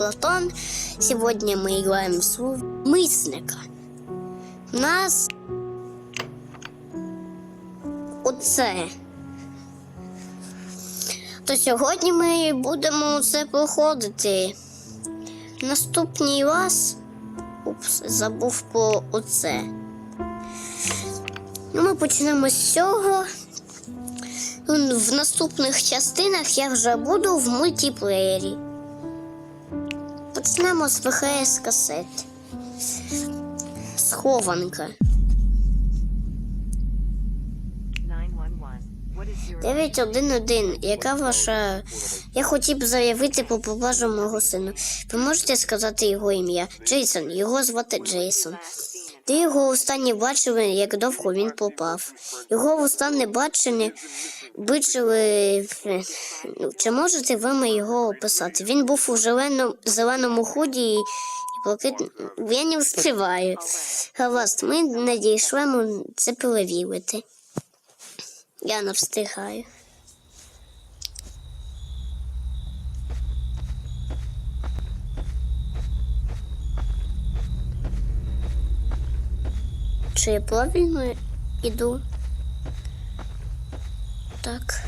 Платон. Сегодня мы играем с мисника. У нас оце. То сьогодні ми будемо це проходити. Наступний раз. Упс, забув про оце. Ну, ми почнемо з цього. В наступних частинах я вже буду в мультиплеєрі. Почнемо з ВХС касет. Схованка. 911. What is your 911. Яка ваша. Я хотів б заявити по поблажу мого сину. Ви можете сказати його ім'я? Джейсон. Його звати Джейсон. Ти його останнє бачили, як довго він попав. Його останнє бачення бачили. Ну, Чи можете ви мені його описати? Він був у зеленому, зеленому худі і блакит... Я не встигаю. Гаразд, ми надійшлемо це перевірити. Я не встигаю. Чи я правильно іду? Так.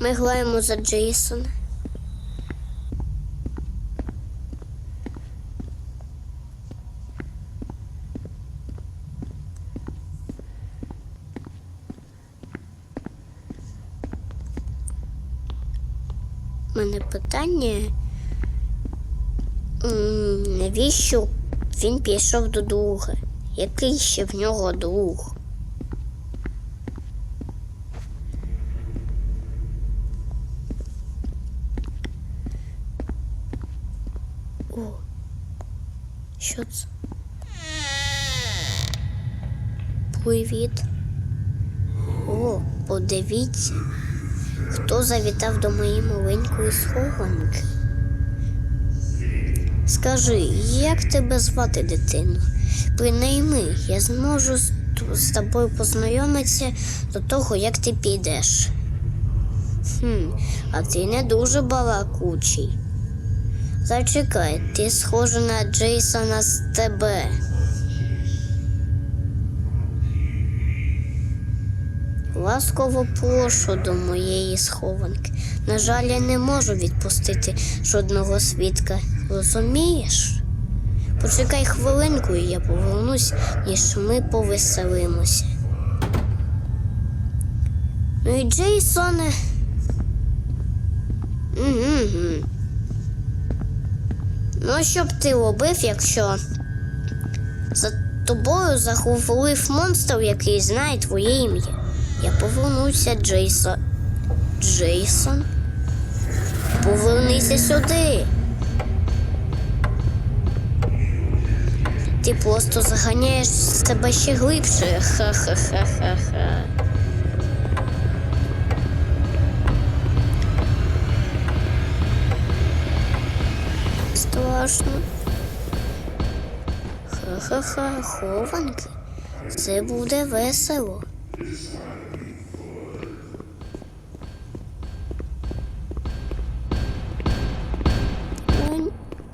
Ми граємо за Джейсона. У мене питання. Навіщо він пішов до друга? Який ще в нього друг? О, що? Привіт. О, подивіться. Хто завітав до моєї маленької схованки? Скажи, як тебе звати дитину? Принаймні, я зможу з тобою познайомитися до того, як ти підеш. Хм, а ти не дуже балакучий. Зачекай, ти схожа на Джейсона з тебе. Ласково прошу до моєї схованки. На жаль, я не можу відпустити жодного свідка. Розумієш? Почекай хвилинку, і я повернусь, ніж ми повеселимося. Ну і Джейсоне. Угу. Ну, що б ти робив, якщо за тобою заховалив монстр, який знає твоє ім'я? Я повернуся, Джейсон. Джейсон? Повернися сюди. Ти просто заганяєш себе ще глибше. Ха-ха-ха-ха-ха. Страшно. Ха-ха-ха, хованки. Це буде весело.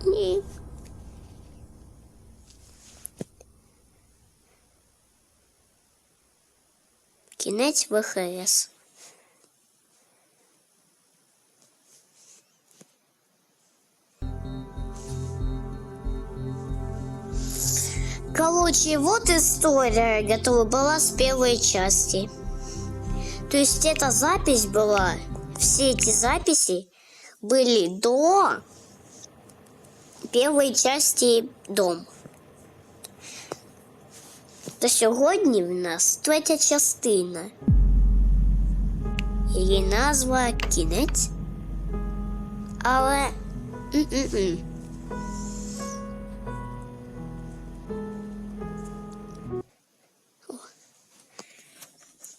Ні. Кінець ВХС. Короче, вот история, которая была с первой части. То есть эта запись была, все эти записи были до первої часті дом. То сьогодні в нас третя частина. Її назва кінець. Але. м-м-м. О.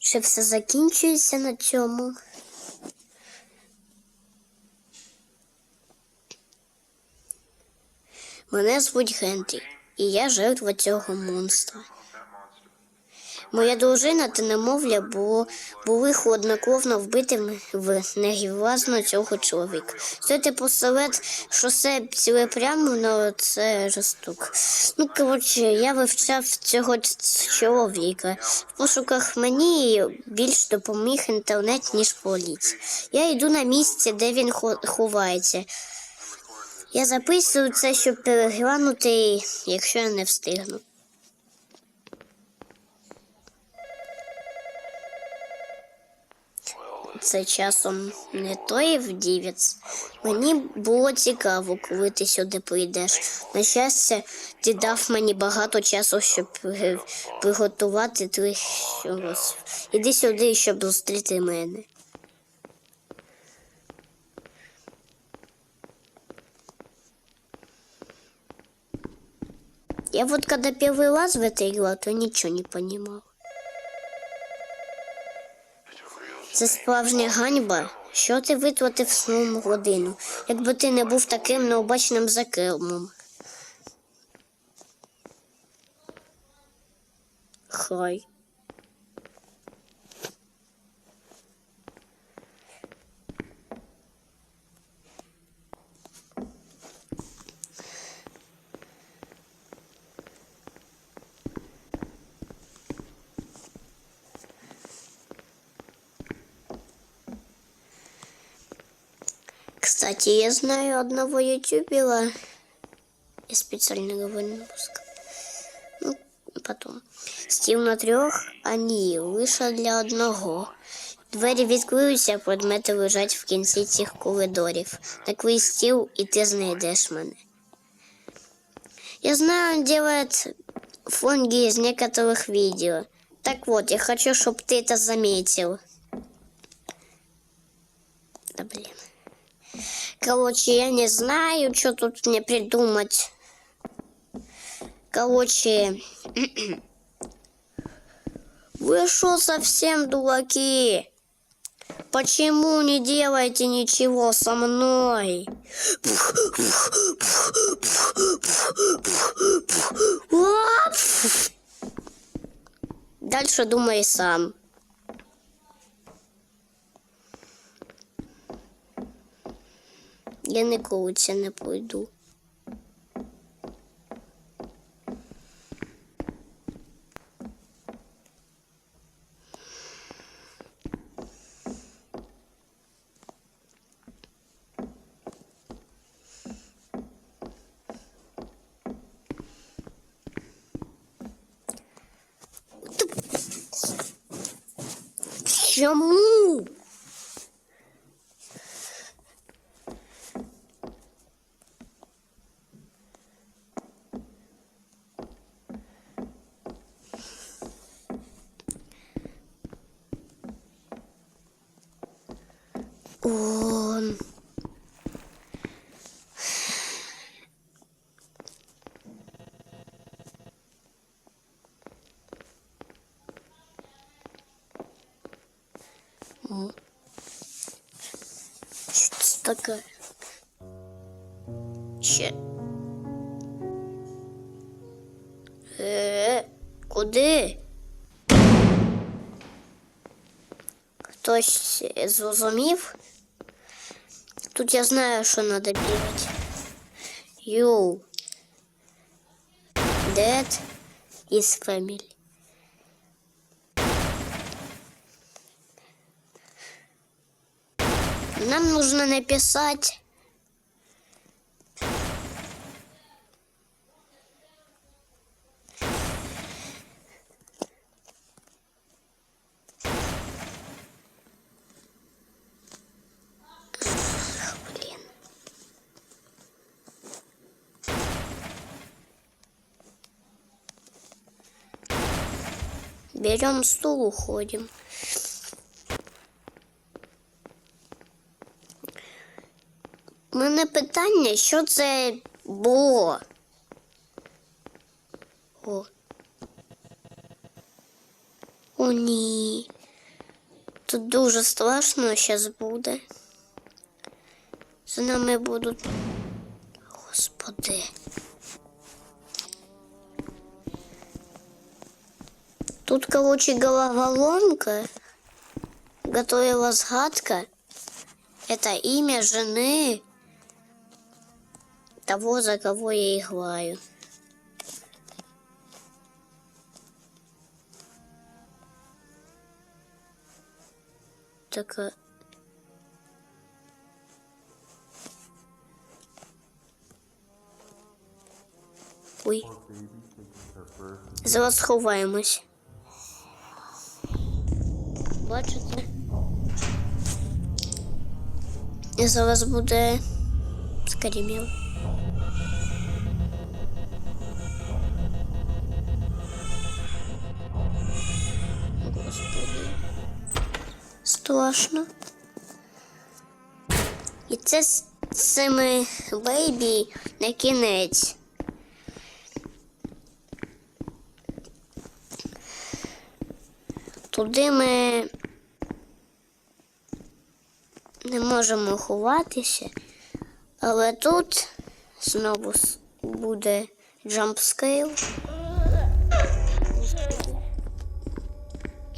Чи все закінчується на цьому? Мене звуть Генрі, і я жертва цього монстра. Моя дружина та немовля було, були хладнокровно вбитими в негівлазно цього чоловіка. Стояти посеред шосе ціле прямо, ну це жорстоко. Ну, коротше, я вивчав цього чоловіка. В пошуках мені більш допоміг інтернет, ніж поліція. Я йду на місце, де він ховається. Я записую це, щоб переглянути, якщо я не встигну. Це часом не той вдівець. Мені було цікаво, коли ти сюди прийдеш. На щастя, ти дав мені багато часу, щоб приготувати твій роз. Іди сюди, щоб зустріти мене. Я вот когда первый раз в это играл, то ничего не понимал. Це справжня ганьба. Що ти витратив свою годину, якби ти не був таким необачним за кермом. Хай. Кстати, я знаю одного ютубера из специального выпуска. Ну, потом. Стіл на трьох, а ні, лише для одного. Двері відкриються, предмети лежать в кінці цих коридорів. Такий стіл, і ти знайдеш мене. Я знаю, он делает фонги из некоторых видео. Так вот, я хочу, чтобы ты это заметил. Да блин. Короче, я не знаю, что тут мне придумать. Короче, вы что совсем дураки? Почему не делаете ничего со мной? Дальше думай сам. Я ніколи це не пройду. Чому? Что таке? Че? Е, куди? Хтось зрозумів? Тут я знаю, що треба бігати. Йоу. Dead is family. Нам нужно написать. Берем стул, уходим. У мене питання, що це було? О. О, ні. Тут дуже страшно зараз буде. За нами будуть. Господи. Тут короче, головоломка. Готовила сгадка. Это имя жены того, за кого я играю. Так. а- Ой. Зараз сховаємось. Бачите? І зараз буде скарімів. Страшно. І це з цими бейбі на кінець. Туди ми не можемо ховатися, але тут знову буде джампскейл.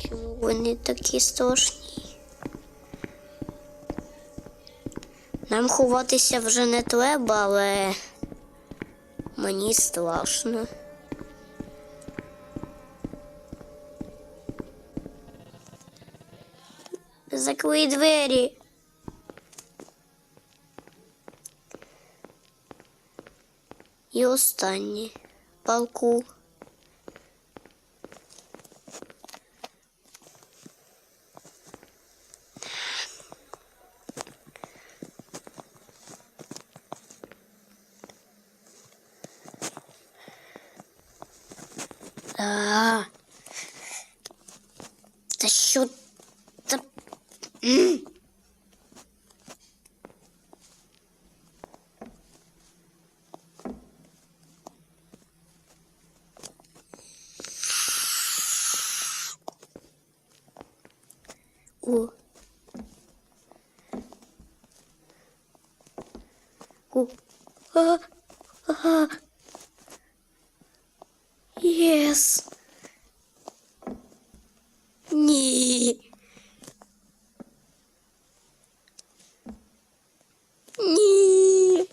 Чому вони такі страшні? Нам ховатися вже не треба, але мені страшно. Закрий двері. І останнє. Палку. А. Та що? Та О. О. А. А. Єс. Ні. Ні.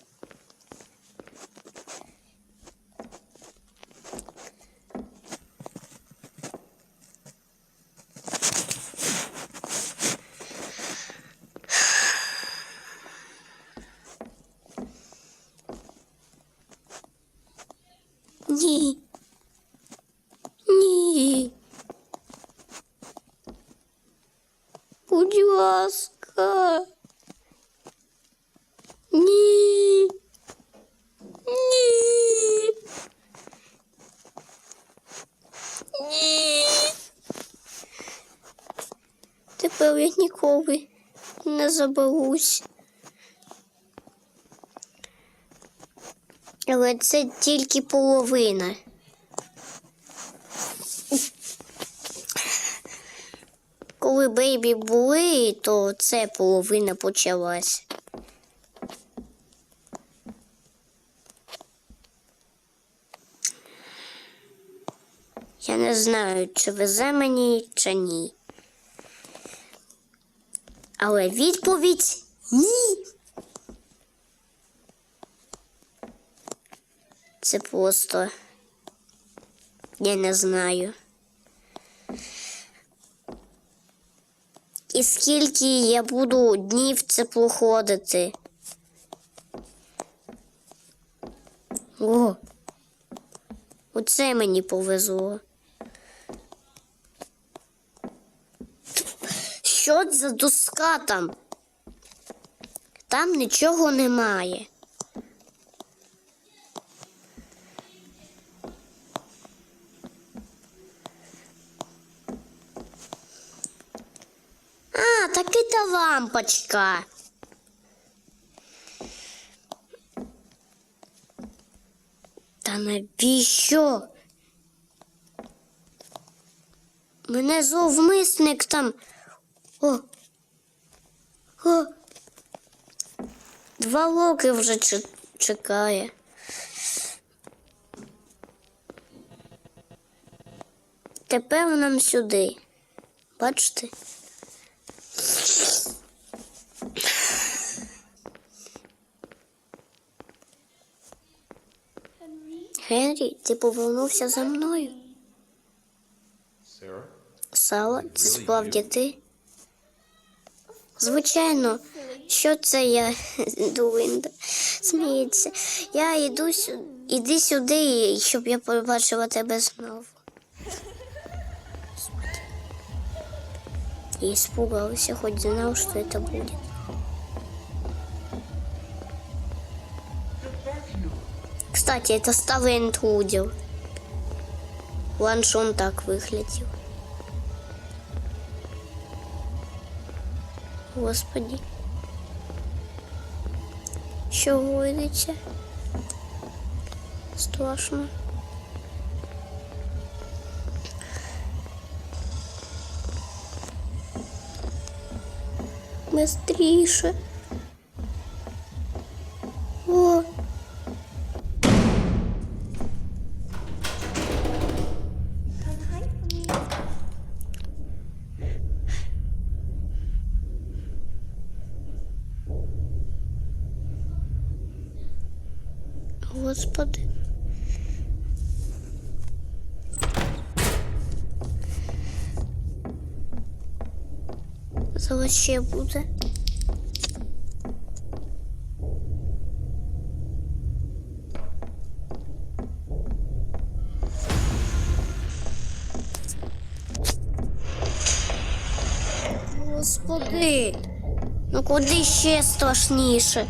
Ні. Ні. Будь ласка. Ні. Ні. Ні. Тепер я ніколи не заберусь. Але це тільки половина. Коли бейбі були, то це половина почалась. Я не знаю, чи везе мені, чи ні. Але відповідь ні. Це просто. Я не знаю. І скільки я буду днів це ходити? О, оце мені повезло. Що за доска там? Там нічого немає. А, так это лампочка. Та навіщо? Мене зловмисник там. О. О. Два роки вже чекає. тепер нам сюди. Бачите? Генрі, ти повернувся за мною. Сало, це справді ти? Звичайно, що це я Дуинда? Сміється. Я йду сюди, іди сюди, щоб я побачила тебе знову. Господи. Я испугался, хоть знал, что это будет. Кстати, это старый интрудер. Ланшон так выглядел. Господи. Що вийдеться? Страшно. Быстріше. Зараз ще буде. Господи, ну куди ще страшніше?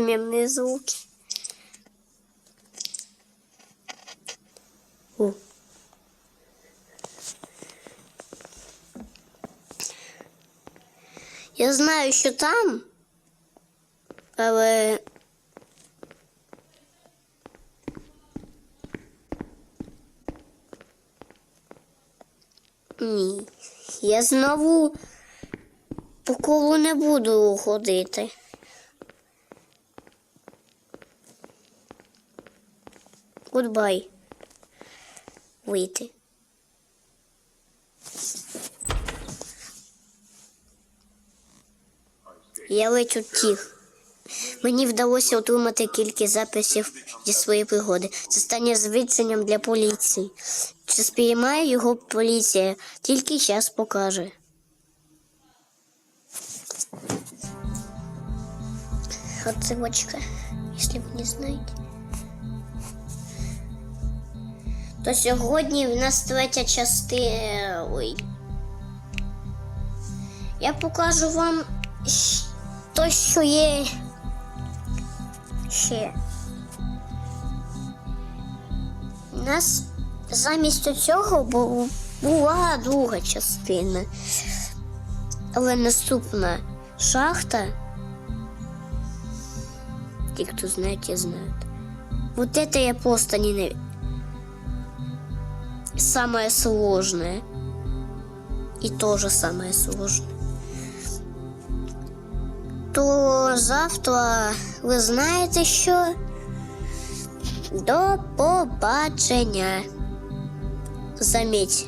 Що звуки? О. Я знаю, що там, але. Ні. Я знову по колу не буду ходити. Гудбай. Вийти. Я ледь утіх. Мені вдалося отримати кілька записів зі своєї пригоди. Це стане звідченням для поліції. Чи спіймає його поліція? Тільки час покаже. Отсылочка, если ви не знаєте. То сьогодні в нас третя частина. Ой. Я покажу вам то, що є ще. У нас замість цього була друга частина. Але наступна шахта. Ті, хто знає, ті знають. Вот это я просто не самое сложное. И тоже самое сложное. То завтра ви знаєте що? До побачення. Заметь,